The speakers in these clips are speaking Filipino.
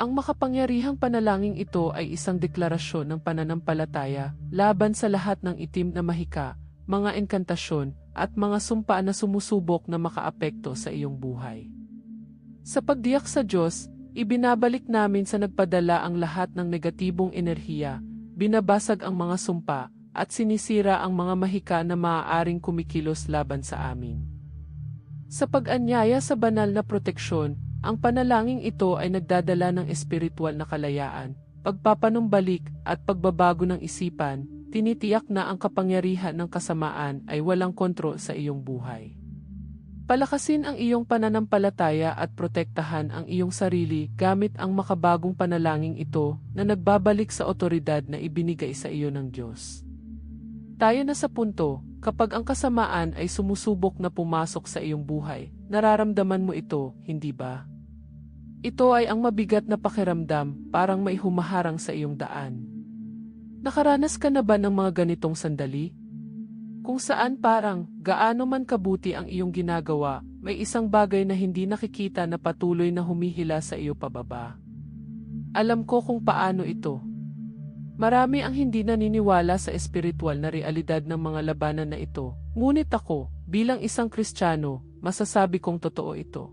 Ang makapangyarihang panalangin ito ay isang deklarasyon ng pananampalataya laban sa lahat ng itim na mahika, mga enkantasyon, at mga sumpa na sumusubok na makaapekto sa iyong buhay. Sa pagdiyak sa Diyos, ibinabalik namin sa nagpadala ang lahat ng negatibong enerhiya, binabasag ang mga sumpa, at sinisira ang mga mahika na maaaring kumikilos laban sa amin. Sa pag-anyaya sa banal na proteksyon, ang panalangin ito ay nagdadala ng espiritual na kalayaan, pagpapanumbalik at pagbabago ng isipan, tinitiyak na ang kapangyarihan ng kasamaan ay walang kontrol sa iyong buhay. Palakasin ang iyong pananampalataya at protektahan ang iyong sarili gamit ang makabagong panalangin ito na nagbabalik sa otoridad na ibinigay sa iyo ng Diyos. Tayo na sa punto, kapag ang kasamaan ay sumusubok na pumasok sa iyong buhay, nararamdaman mo ito, hindi ba? Ito ay ang mabigat na pakiramdam, parang may humaharang sa iyong daan. Nakaranas ka na ba ng mga ganitong sandali? Kung saan parang, gaano man kabuti ang iyong ginagawa, may isang bagay na hindi nakikita na patuloy na humihila sa iyo pababa. Alam ko kung paano ito. Marami ang hindi naniniwala sa espiritual na realidad ng mga labanan na ito, ngunit ako, bilang isang Kristiyano, masasabi kong totoo ito.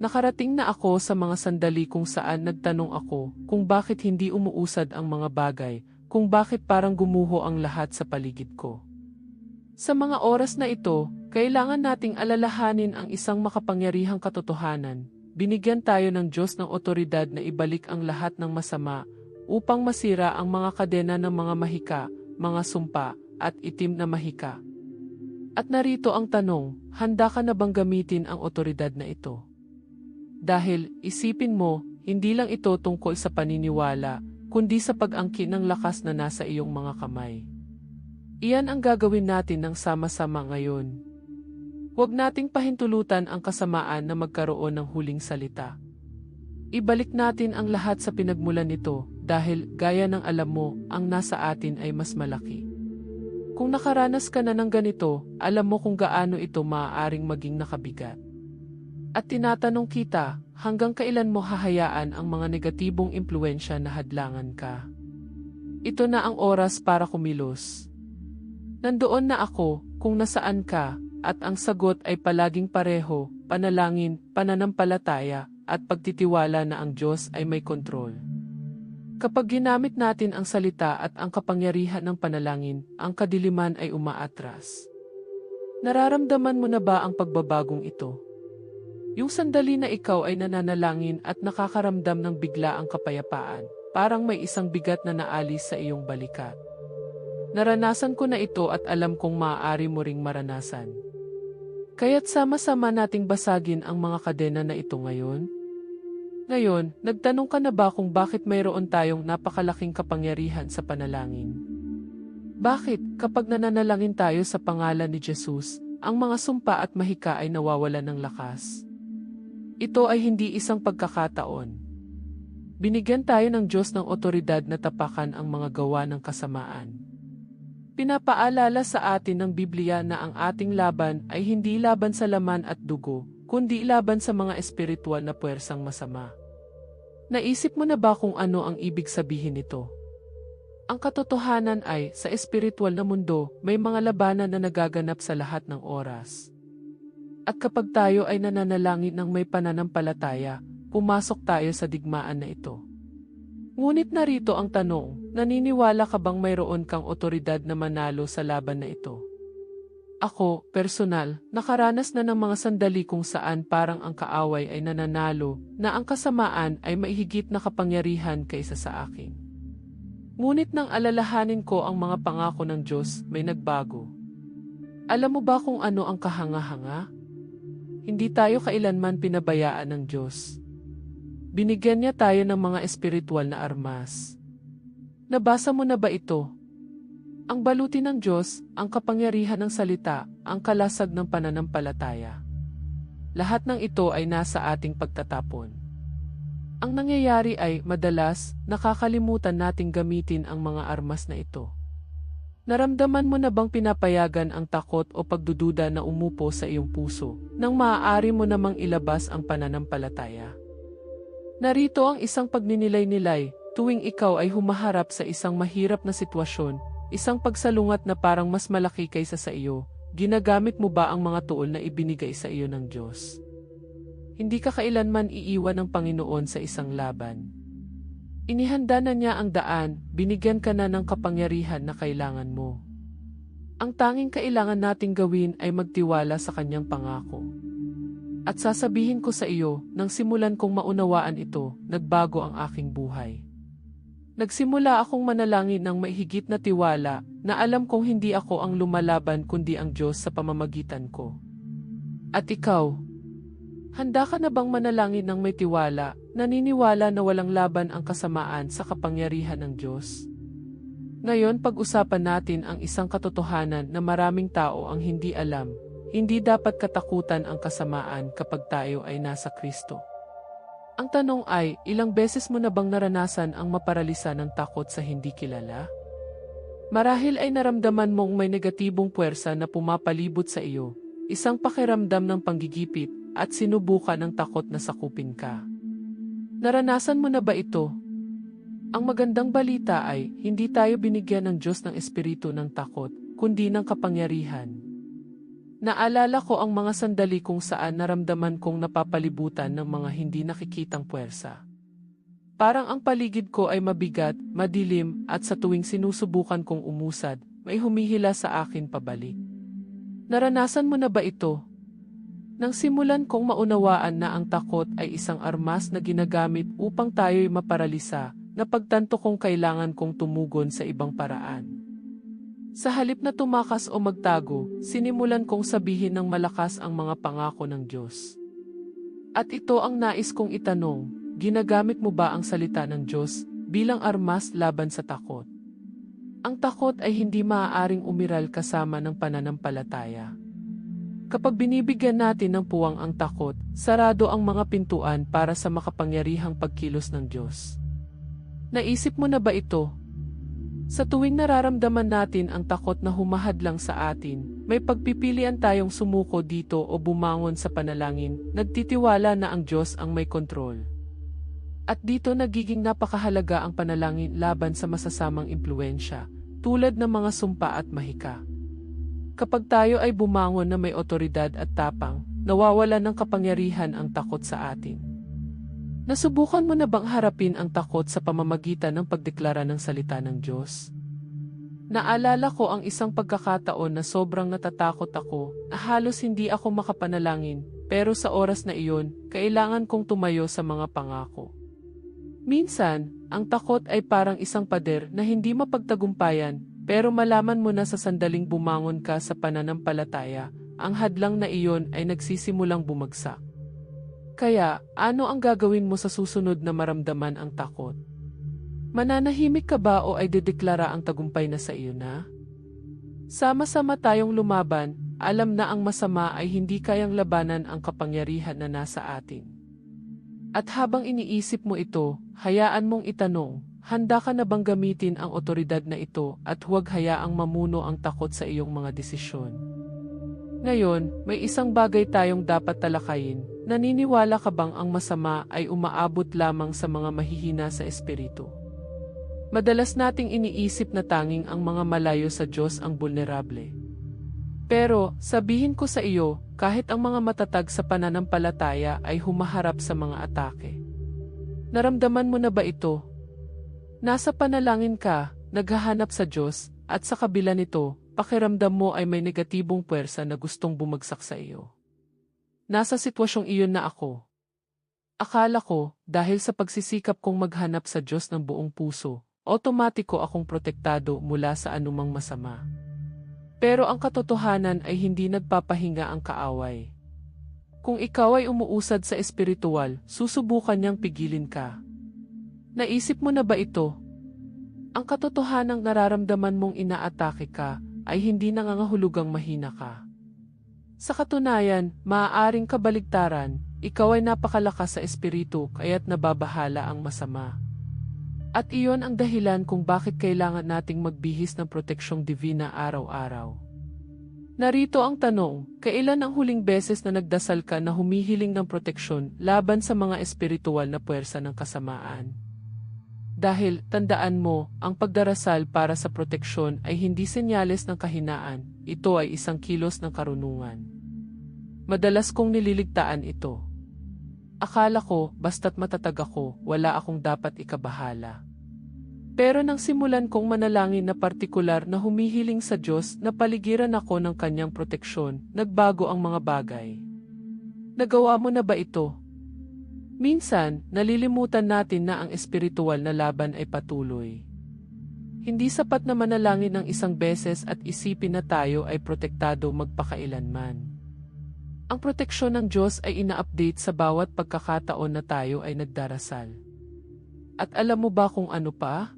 Nakarating na ako sa mga sandali kung saan nagtanong ako kung bakit hindi umuusad ang mga bagay, kung bakit parang gumuho ang lahat sa paligid ko. Sa mga oras na ito, kailangan nating alalahanin ang isang makapangyarihang katotohanan. Binigyan tayo ng Diyos ng otoridad na ibalik ang lahat ng masama upang masira ang mga kadena ng mga mahika, mga sumpa, at itim na mahika. At narito ang tanong, handa ka na bang gamitin ang otoridad na ito? Dahil, isipin mo, hindi lang ito tungkol sa paniniwala, kundi sa pag-angkin ng lakas na nasa iyong mga kamay. Iyan ang gagawin natin ng sama-sama ngayon. Huwag nating pahintulutan ang kasamaan na magkaroon ng huling salita. Ibalik natin ang lahat sa pinagmulan nito dahil gaya ng alam mo, ang nasa atin ay mas malaki. Kung nakaranas ka na ng ganito, alam mo kung gaano ito maaaring maging nakabigat. At tinatanong kita, hanggang kailan mo hahayaan ang mga negatibong impluensya na hadlangan ka? Ito na ang oras para kumilos. Nandoon na ako, kung nasaan ka, at ang sagot ay palaging pareho, panalangin, pananampalataya, at pagtitiwala na ang Diyos ay may kontrol. Kapag ginamit natin ang salita at ang kapangyarihan ng panalangin, ang kadiliman ay umaatras. Nararamdaman mo na ba ang pagbabagong ito? Yung sandali na ikaw ay nananalangin at nakakaramdam ng bigla ang kapayapaan, parang may isang bigat na naalis sa iyong balikat. Naranasan ko na ito at alam kong maaari mo ring maranasan. Kaya't sama-sama nating basagin ang mga kadena na ito ngayon. Ngayon, nagtanong ka na ba kung bakit mayroon tayong napakalaking kapangyarihan sa panalangin? Bakit, kapag nananalangin tayo sa pangalan ni Jesus, ang mga sumpa at mahika ay nawawala ng lakas? Ito ay hindi isang pagkakataon. Binigyan tayo ng Diyos ng otoridad na tapakan ang mga gawa ng kasamaan. Pinapaalala sa atin ng Biblia na ang ating laban ay hindi laban sa laman at dugo, kundi laban sa mga espiritual na puwersang masama. Naisip mo na ba kung ano ang ibig sabihin nito? Ang katotohanan ay, sa espiritual na mundo, may mga labanan na nagaganap sa lahat ng oras. At kapag tayo ay nananalangin ng may pananampalataya, pumasok tayo sa digmaan na ito. Ngunit narito ang tanong, naniniwala ka bang mayroon kang otoridad na manalo sa laban na ito? Ako, personal, nakaranas na ng mga sandali kung saan parang ang kaaway ay nananalo, na ang kasamaan ay maihigit na kapangyarihan kaysa sa akin. Ngunit nang alalahanin ko ang mga pangako ng Diyos, may nagbago. Alam mo ba kung ano ang kahanga-hanga? Hindi tayo kailanman pinabayaan ng Diyos. Binigyan niya tayo ng mga espiritual na armas. Nabasa mo na ba ito? Ang baluti ng Diyos, ang kapangyarihan ng salita, ang kalasag ng pananampalataya. Lahat ng ito ay nasa ating pagtatapon. Ang nangyayari ay, madalas, nakakalimutan nating gamitin ang mga armas na ito. Naramdaman mo na bang pinapayagan ang takot o pagdududa na umupo sa iyong puso, nang maaari mo namang ilabas ang pananampalataya? Narito ang isang pagninilay-nilay, tuwing ikaw ay humaharap sa isang mahirap na sitwasyon, isang pagsalungat na parang mas malaki kaysa sa iyo, ginagamit mo ba ang mga tuol na ibinigay sa iyo ng Diyos? Hindi ka kailanman iiwan ng Panginoon sa isang laban. Inihanda na niya ang daan, binigyan ka na ng kapangyarihan na kailangan mo. Ang tanging kailangan nating gawin ay magtiwala sa kanyang pangako. At sasabihin ko sa iyo, nang simulan kong maunawaan ito, nagbago ang aking buhay. Nagsimula akong manalangin ng maihigit na tiwala, na alam kong hindi ako ang lumalaban kundi ang Diyos sa pamamagitan ko. At ikaw, handa ka na bang manalangin ng may tiwala, naniniwala na walang laban ang kasamaan sa kapangyarihan ng Diyos? Ngayon pag-usapan natin ang isang katotohanan na maraming tao ang hindi alam, hindi dapat katakutan ang kasamaan kapag tayo ay nasa Kristo. Ang tanong ay, ilang beses mo na bang naranasan ang maparalisa ng takot sa hindi kilala? Marahil ay naramdaman mong may negatibong puwersa na pumapalibot sa iyo, isang pakiramdam ng panggigipit, at sinubukan ng takot na sakupin ka. Naranasan mo na ba ito? Ang magandang balita ay, hindi tayo binigyan ng Diyos ng espiritu ng takot, kundi ng kapangyarihan. Naalala ko ang mga sandali kung saan naramdaman kong napapalibutan ng mga hindi nakikitang puwersa. Parang ang paligid ko ay mabigat, madilim, at sa tuwing sinusubukan kong umusad, may humihila sa akin pabalik. Naranasan mo na ba ito? Nang simulan kong maunawaan na ang takot ay isang armas na ginagamit upang tayo'y maparalisa, napagtanto kong kailangan kong tumugon sa ibang paraan. Sa halip na tumakas o magtago, sinimulan kong sabihin ng malakas ang mga pangako ng Diyos. At ito ang nais kong itanong, ginagamit mo ba ang salita ng Diyos bilang armas laban sa takot? Ang takot ay hindi maaaring umiral kasama ng pananampalataya. Kapag binibigyan natin ng puwang ang takot, sarado ang mga pintuan para sa makapangyarihang pagkilos ng Diyos. Naisip mo na ba ito? Sa tuwing nararamdaman natin ang takot na humahadlang sa atin, may pagpipilian tayong sumuko dito o bumangon sa panalangin, nagtitiwala na ang Diyos ang may kontrol. At dito nagiging napakahalaga ang panalangin laban sa masasamang impluensya, tulad ng mga sumpa at mahika. Kapag tayo ay bumangon na may otoridad at tapang, nawawala ng kapangyarihan ang takot sa atin. Nasubukan mo na bang harapin ang takot sa pamamagitan ng pagdeklara ng salita ng Diyos? Naalala ko ang isang pagkakataon na sobrang natatakot ako halos hindi ako makapanalangin pero sa oras na iyon, kailangan kong tumayo sa mga pangako. Minsan, ang takot ay parang isang pader na hindi mapagtagumpayan pero malaman mo na sa sandaling bumangon ka sa pananampalataya, ang hadlang na iyon ay nagsisimulang bumagsak. Kaya, ano ang gagawin mo sa susunod na maramdaman ang takot? Mananahimik ka ba o ay dedeklara ang tagumpay na sa iyo na? Sama-sama tayong lumaban, alam na ang masama ay hindi kayang labanan ang kapangyarihan na nasa atin. At habang iniisip mo ito, hayaan mong itanong, handa ka na bang gamitin ang otoridad na ito at huwag hayaang mamuno ang takot sa iyong mga desisyon? Ngayon, may isang bagay tayong dapat talakayin, Naniniwala ka bang ang masama ay umaabot lamang sa mga mahihina sa espiritu? Madalas nating iniisip na tanging ang mga malayo sa Diyos ang vulnerable. Pero, sabihin ko sa iyo, kahit ang mga matatag sa pananampalataya ay humaharap sa mga atake. Naramdaman mo na ba ito? Nasa panalangin ka, naghahanap sa Diyos, at sa kabila nito, pakiramdam mo ay may negatibong puwersa na gustong bumagsak sa iyo. Nasa sitwasyong iyon na ako. Akala ko, dahil sa pagsisikap kong maghanap sa Diyos ng buong puso, otomatiko akong protektado mula sa anumang masama. Pero ang katotohanan ay hindi nagpapahinga ang kaaway. Kung ikaw ay umuusad sa espiritual, susubukan niyang pigilin ka. Naisip mo na ba ito? Ang katotohanang nararamdaman mong inaatake ka ay hindi nangangahulugang mahina ka. Sa katunayan, maaaring kabaligtaran, ikaw ay napakalakas sa espiritu kaya't nababahala ang masama. At iyon ang dahilan kung bakit kailangan nating magbihis ng proteksyong divina araw-araw. Narito ang tanong, kailan ang huling beses na nagdasal ka na humihiling ng proteksyon laban sa mga espiritual na puwersa ng kasamaan? Dahil, tandaan mo, ang pagdarasal para sa proteksyon ay hindi senyales ng kahinaan, ito ay isang kilos ng karunungan. Madalas kong nililigtaan ito. Akala ko, basta't matatag ako, wala akong dapat ikabahala. Pero nang simulan kong manalangin na partikular na humihiling sa Diyos na paligiran ako ng kanyang proteksyon, nagbago ang mga bagay. Nagawa mo na ba ito? Minsan, nalilimutan natin na ang espiritual na laban ay patuloy. Hindi sapat na manalangin ng isang beses at isipin na tayo ay protektado magpakailanman. Ang proteksyon ng Diyos ay ina-update sa bawat pagkakataon na tayo ay nagdarasal. At alam mo ba kung ano pa?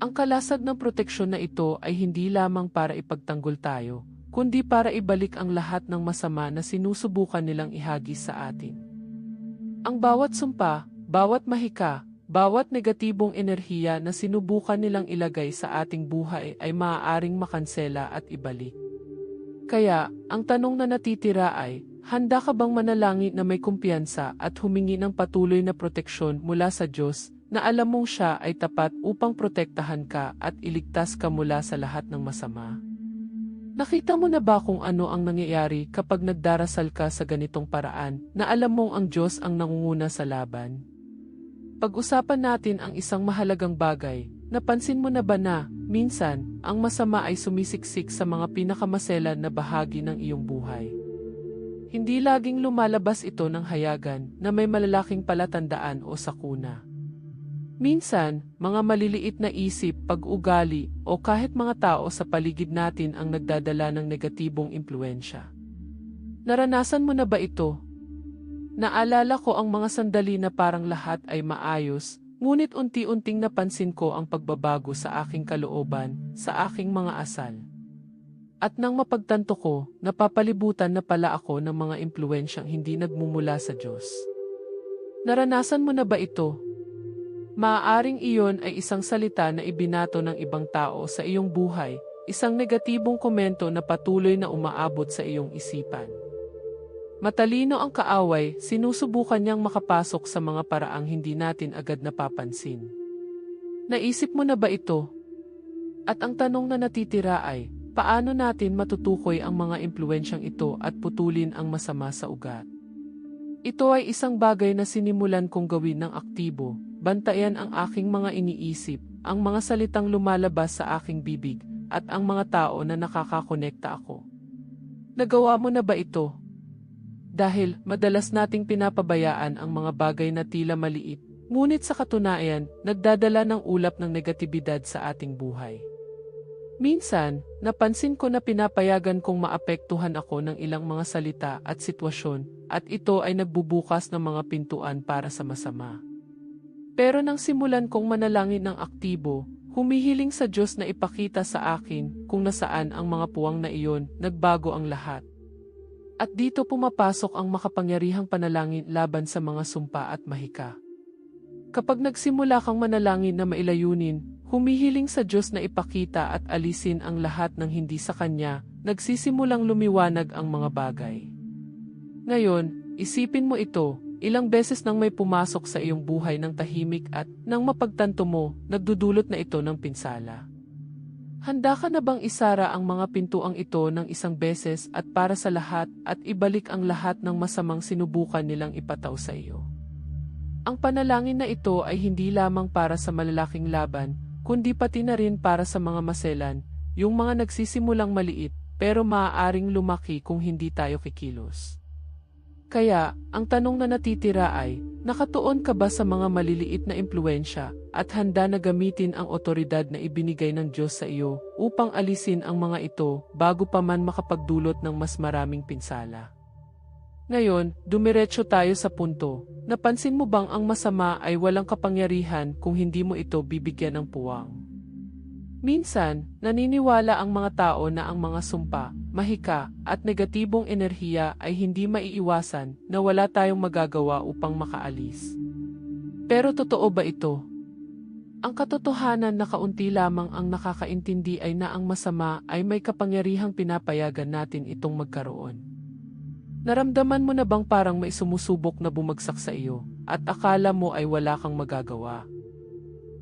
Ang kalasag ng proteksyon na ito ay hindi lamang para ipagtanggol tayo, kundi para ibalik ang lahat ng masama na sinusubukan nilang ihagis sa atin. Ang bawat sumpa, bawat mahika, bawat negatibong enerhiya na sinubukan nilang ilagay sa ating buhay ay maaaring makansela at ibalik. Kaya, ang tanong na natitira ay, handa ka bang manalangin na may kumpiyansa at humingi ng patuloy na proteksyon mula sa Diyos na alam mong siya ay tapat upang protektahan ka at iligtas ka mula sa lahat ng masama. Nakita mo na ba kung ano ang nangyayari kapag nagdarasal ka sa ganitong paraan na alam mong ang Diyos ang nangunguna sa laban? Pag-usapan natin ang isang mahalagang bagay, napansin mo na ba na, minsan, ang masama ay sumisiksik sa mga pinakamaselan na bahagi ng iyong buhay? Hindi laging lumalabas ito ng hayagan na may malalaking palatandaan o sakuna. Minsan, mga maliliit na isip, pag-ugali, o kahit mga tao sa paligid natin ang nagdadala ng negatibong impluensya. Naranasan mo na ba ito? Naalala ko ang mga sandali na parang lahat ay maayos, ngunit unti-unting napansin ko ang pagbabago sa aking kalooban, sa aking mga asal. At nang mapagtanto ko, napapalibutan na pala ako ng mga impluensyang hindi nagmumula sa Diyos. Naranasan mo na ba ito? Maaaring iyon ay isang salita na ibinato ng ibang tao sa iyong buhay, isang negatibong komento na patuloy na umaabot sa iyong isipan. Matalino ang kaaway, sinusubukan niyang makapasok sa mga paraang hindi natin agad napapansin. Naisip mo na ba ito? At ang tanong na natitira ay, paano natin matutukoy ang mga impluensyang ito at putulin ang masama sa ugat? Ito ay isang bagay na sinimulan kong gawin ng aktibo, Bantayan ang aking mga iniisip, ang mga salitang lumalabas sa aking bibig, at ang mga tao na nakakakonekta ako. Nagawa mo na ba ito? Dahil madalas nating pinapabayaan ang mga bagay na tila maliit, ngunit sa katunayan, nagdadala ng ulap ng negatibidad sa ating buhay. Minsan, napansin ko na pinapayagan kong maapektuhan ako ng ilang mga salita at sitwasyon, at ito ay nagbubukas ng mga pintuan para sa masama. Pero nang simulan kong manalangin ng aktibo, humihiling sa Diyos na ipakita sa akin kung nasaan ang mga puwang na iyon, nagbago ang lahat. At dito pumapasok ang makapangyarihang panalangin laban sa mga sumpa at mahika. Kapag nagsimula kang manalangin na mailayunin, humihiling sa Diyos na ipakita at alisin ang lahat ng hindi sa Kanya, nagsisimulang lumiwanag ang mga bagay. Ngayon, isipin mo ito, Ilang beses nang may pumasok sa iyong buhay ng tahimik at nang mapagtanto mo, nagdudulot na ito ng pinsala. Handa ka na bang isara ang mga pintuang ito ng isang beses at para sa lahat at ibalik ang lahat ng masamang sinubukan nilang ipataw sa iyo? Ang panalangin na ito ay hindi lamang para sa malalaking laban, kundi pati na rin para sa mga maselan, yung mga nagsisimulang maliit, pero maaaring lumaki kung hindi tayo kikilos. Kaya, ang tanong na natitira ay, nakatuon ka ba sa mga maliliit na impluensya at handa na gamitin ang otoridad na ibinigay ng Diyos sa iyo upang alisin ang mga ito bago pa man makapagdulot ng mas maraming pinsala? Ngayon, dumiretso tayo sa punto. Napansin mo bang ang masama ay walang kapangyarihan kung hindi mo ito bibigyan ng puwang? Minsan, naniniwala ang mga tao na ang mga sumpa, mahika, at negatibong enerhiya ay hindi maiiwasan na wala tayong magagawa upang makaalis. Pero totoo ba ito? Ang katotohanan na kaunti lamang ang nakakaintindi ay na ang masama ay may kapangyarihang pinapayagan natin itong magkaroon. Naramdaman mo na bang parang may sumusubok na bumagsak sa iyo at akala mo ay wala kang magagawa?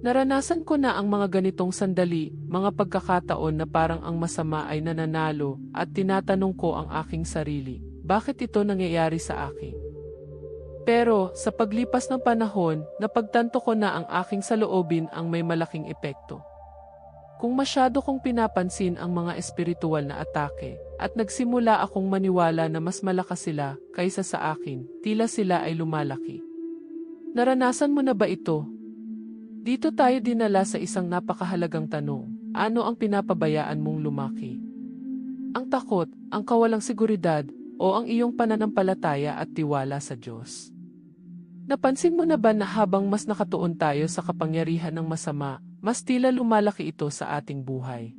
Naranasan ko na ang mga ganitong sandali, mga pagkakataon na parang ang masama ay nananalo at tinatanong ko ang aking sarili, bakit ito nangyayari sa akin? Pero sa paglipas ng panahon, napagtanto ko na ang aking saloobin ang may malaking epekto. Kung masyado kong pinapansin ang mga espiritual na atake, at nagsimula akong maniwala na mas malakas sila kaysa sa akin, tila sila ay lumalaki. Naranasan mo na ba ito? Dito tayo dinala sa isang napakahalagang tanong, ano ang pinapabayaan mong lumaki? Ang takot, ang kawalang seguridad, o ang iyong pananampalataya at tiwala sa Diyos? Napansin mo na ba na habang mas nakatuon tayo sa kapangyarihan ng masama, mas tila lumalaki ito sa ating buhay?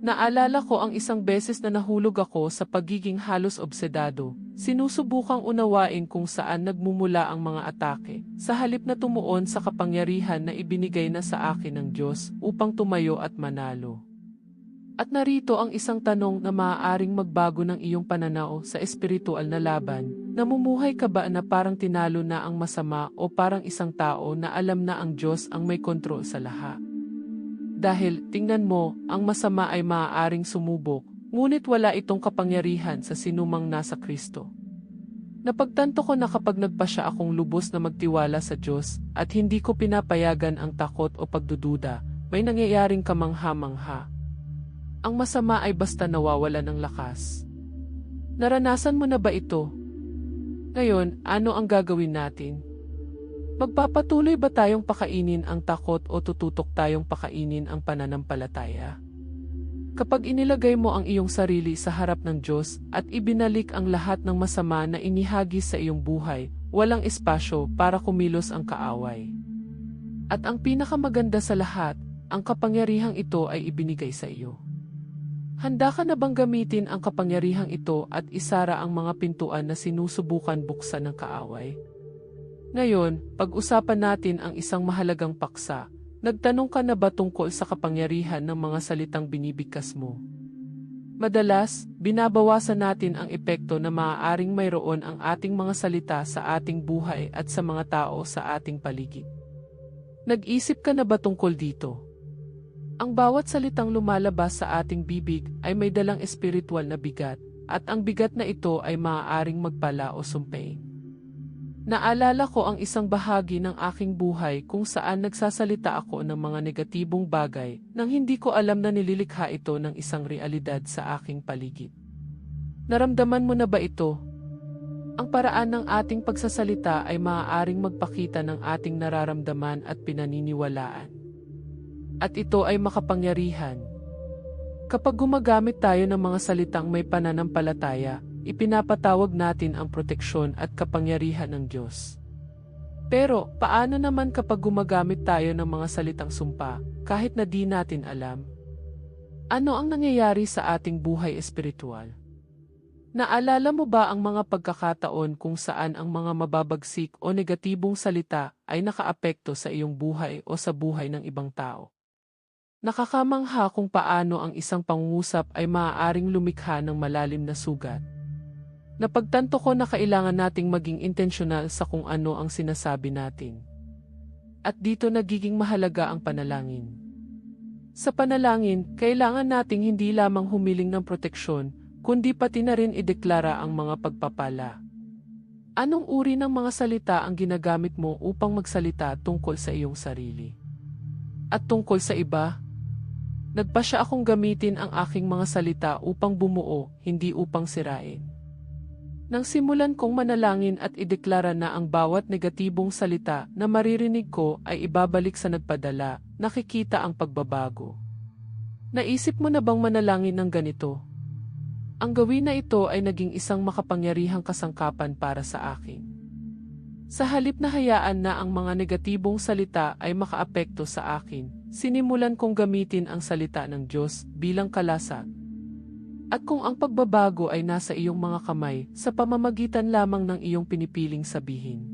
Naalala ko ang isang beses na nahulog ako sa pagiging halos obsedado, sinusubukang unawain kung saan nagmumula ang mga atake, sa halip na tumuon sa kapangyarihan na ibinigay na sa akin ng Diyos upang tumayo at manalo. At narito ang isang tanong na maaaring magbago ng iyong pananaw sa espiritual na laban. Namumuhay ka ba na parang tinalo na ang masama o parang isang tao na alam na ang Diyos ang may kontrol sa lahat? Dahil, tingnan mo, ang masama ay maaaring sumubok, ngunit wala itong kapangyarihan sa sinumang nasa Kristo. Napagtanto ko na kapag nagpasya akong lubos na magtiwala sa Diyos at hindi ko pinapayagan ang takot o pagdududa, may nangyayaring kamangha-mangha ang masama ay basta nawawala ng lakas. Naranasan mo na ba ito? Ngayon, ano ang gagawin natin? Magpapatuloy ba tayong pakainin ang takot o tututok tayong pakainin ang pananampalataya? Kapag inilagay mo ang iyong sarili sa harap ng Diyos at ibinalik ang lahat ng masama na inihagis sa iyong buhay, walang espasyo para kumilos ang kaaway. At ang pinakamaganda sa lahat, ang kapangyarihang ito ay ibinigay sa iyo. Handa ka na bang gamitin ang kapangyarihang ito at isara ang mga pintuan na sinusubukan buksan ng kaaway? Ngayon, pag-usapan natin ang isang mahalagang paksa. Nagtanong ka na ba tungkol sa kapangyarihan ng mga salitang binibigkas mo? Madalas, binabawasan natin ang epekto na maaaring mayroon ang ating mga salita sa ating buhay at sa mga tao sa ating paligid. Nag-isip ka na ba tungkol dito? Ang bawat salitang lumalabas sa ating bibig ay may dalang espiritual na bigat, at ang bigat na ito ay maaaring magpala o sumpain. Naalala ko ang isang bahagi ng aking buhay kung saan nagsasalita ako ng mga negatibong bagay nang hindi ko alam na nililikha ito ng isang realidad sa aking paligid. Naramdaman mo na ba ito? Ang paraan ng ating pagsasalita ay maaaring magpakita ng ating nararamdaman at pinaniniwalaan at ito ay makapangyarihan. Kapag gumagamit tayo ng mga salitang may pananampalataya, ipinapatawag natin ang proteksyon at kapangyarihan ng Diyos. Pero, paano naman kapag gumagamit tayo ng mga salitang sumpa, kahit na di natin alam? Ano ang nangyayari sa ating buhay espiritual? Naalala mo ba ang mga pagkakataon kung saan ang mga mababagsik o negatibong salita ay nakaapekto sa iyong buhay o sa buhay ng ibang tao? Nakakamangha kung paano ang isang pangungusap ay maaaring lumikha ng malalim na sugat. Napagtanto ko na kailangan nating maging intensyonal sa kung ano ang sinasabi natin. At dito nagiging mahalaga ang panalangin. Sa panalangin, kailangan nating hindi lamang humiling ng proteksyon, kundi pati na rin ideklara ang mga pagpapala. Anong uri ng mga salita ang ginagamit mo upang magsalita tungkol sa iyong sarili? At tungkol sa iba? Nagpasya akong gamitin ang aking mga salita upang bumuo, hindi upang sirain. Nang simulan kong manalangin at ideklara na ang bawat negatibong salita na maririnig ko ay ibabalik sa nagpadala, nakikita ang pagbabago. Naisip mo na bang manalangin ng ganito? Ang gawin na ito ay naging isang makapangyarihang kasangkapan para sa akin. Sa halip na hayaan na ang mga negatibong salita ay makaapekto sa akin, Sinimulan kong gamitin ang salita ng Diyos bilang kalasag. At kung ang pagbabago ay nasa iyong mga kamay sa pamamagitan lamang ng iyong pinipiling sabihin.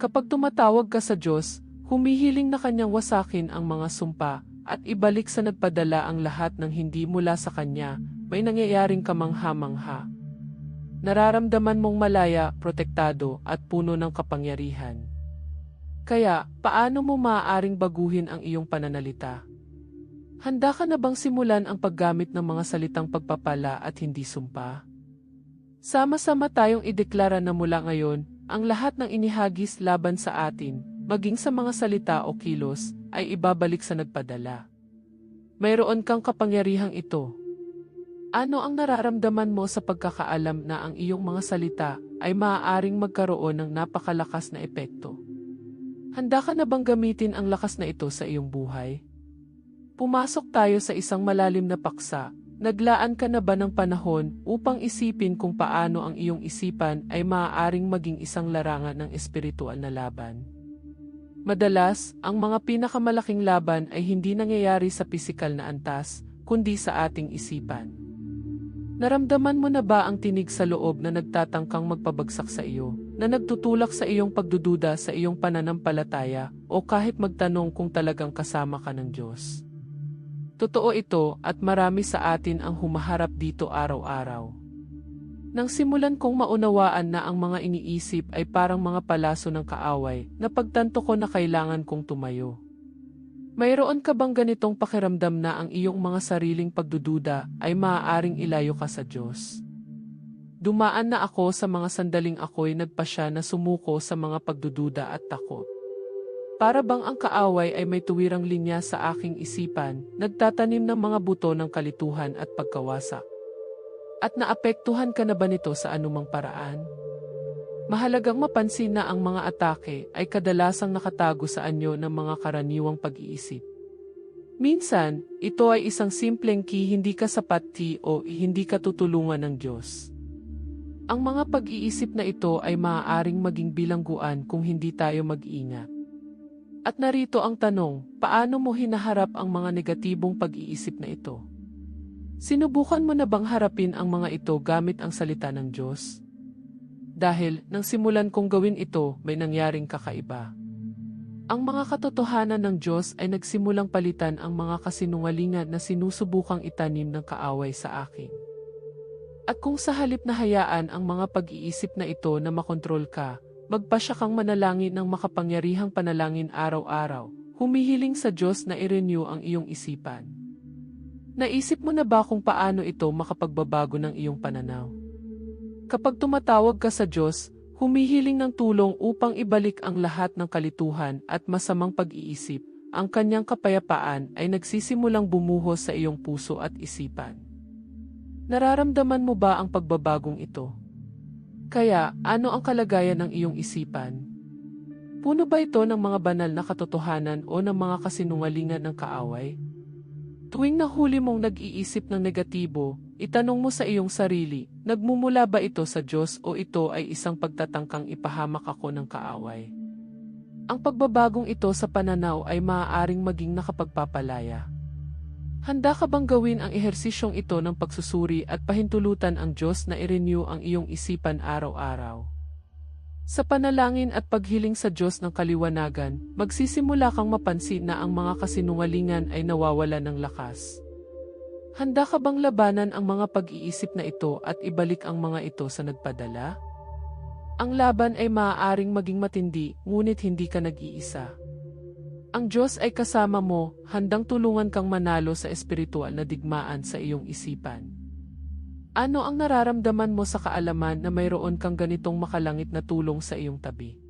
Kapag tumatawag ka sa Diyos, Humihiling na kanyang wasakin ang mga sumpa at ibalik sa nagpadala ang lahat ng hindi mula sa kanya, may nangyayaring kamangha-mangha. Nararamdaman mong malaya, protektado at puno ng kapangyarihan. Kaya, paano mo maaaring baguhin ang iyong pananalita? Handa ka na bang simulan ang paggamit ng mga salitang pagpapala at hindi sumpa? Sama-sama tayong ideklara na mula ngayon, ang lahat ng inihagis laban sa atin, maging sa mga salita o kilos, ay ibabalik sa nagpadala. Mayroon kang kapangyarihang ito. Ano ang nararamdaman mo sa pagkakaalam na ang iyong mga salita ay maaaring magkaroon ng napakalakas na epekto? Handa ka na bang gamitin ang lakas na ito sa iyong buhay? Pumasok tayo sa isang malalim na paksa. Naglaan ka na ba ng panahon upang isipin kung paano ang iyong isipan ay maaaring maging isang larangan ng espiritual na laban? Madalas, ang mga pinakamalaking laban ay hindi nangyayari sa pisikal na antas, kundi sa ating isipan. Naramdaman mo na ba ang tinig sa loob na nagtatangkang magpabagsak sa iyo, na nagtutulak sa iyong pagdududa sa iyong pananampalataya, o kahit magtanong kung talagang kasama ka ng Diyos? Totoo ito at marami sa atin ang humaharap dito araw-araw. Nang simulan kong maunawaan na ang mga iniisip ay parang mga palaso ng kaaway, napagtanto ko na kailangan kong tumayo. Mayroon ka bang ganitong pakiramdam na ang iyong mga sariling pagdududa ay maaaring ilayo ka sa Diyos? Dumaan na ako sa mga sandaling ako'y nagpasya na sumuko sa mga pagdududa at takot. Para bang ang kaaway ay may tuwirang linya sa aking isipan, nagtatanim ng mga buto ng kalituhan at pagkawasak. At naapektuhan ka na ba nito sa anumang paraan? Mahalagang mapansin na ang mga atake ay kadalasang nakatago sa anyo ng mga karaniwang pag-iisip. Minsan, ito ay isang simpleng key hindi ka sapat ti o hindi ka tutulungan ng Diyos. Ang mga pag-iisip na ito ay maaaring maging bilangguan kung hindi tayo mag-ingat. At narito ang tanong, paano mo hinaharap ang mga negatibong pag-iisip na ito? Sinubukan mo na bang harapin ang mga ito gamit ang salita ng Diyos? Dahil, nang simulan kong gawin ito, may nangyaring kakaiba. Ang mga katotohanan ng Diyos ay nagsimulang palitan ang mga kasinungalingan na sinusubukang itanim ng kaaway sa akin. At kung sa halip na hayaan ang mga pag-iisip na ito na makontrol ka, magpasya kang manalangin ng makapangyarihang panalangin araw-araw, humihiling sa Diyos na i-renew ang iyong isipan. Naisip mo na ba kung paano ito makapagbabago ng iyong pananaw? Kapag tumatawag ka sa Diyos, humihiling ng tulong upang ibalik ang lahat ng kalituhan at masamang pag-iisip, ang kanyang kapayapaan ay nagsisimulang bumuhos sa iyong puso at isipan. Nararamdaman mo ba ang pagbabagong ito? Kaya, ano ang kalagayan ng iyong isipan? Puno ba ito ng mga banal na katotohanan o ng mga kasinungalingan ng kaaway? Tuwing nahuli mong nag-iisip ng negatibo, itanong mo sa iyong sarili, nagmumula ba ito sa Diyos o ito ay isang pagtatangkang ipahamak ako ng kaaway? Ang pagbabagong ito sa pananaw ay maaaring maging nakapagpapalaya. Handa ka bang gawin ang ehersisyong ito ng pagsusuri at pahintulutan ang Diyos na i-renew ang iyong isipan araw-araw? Sa panalangin at paghiling sa Diyos ng kaliwanagan, magsisimula kang mapansin na ang mga kasinungalingan ay nawawala ng lakas. Handa ka bang labanan ang mga pag-iisip na ito at ibalik ang mga ito sa nagpadala? Ang laban ay maaaring maging matindi, ngunit hindi ka nag-iisa. Ang Diyos ay kasama mo, handang tulungan kang manalo sa espiritual na digmaan sa iyong isipan. Ano ang nararamdaman mo sa kaalaman na mayroon kang ganitong makalangit na tulong sa iyong tabi?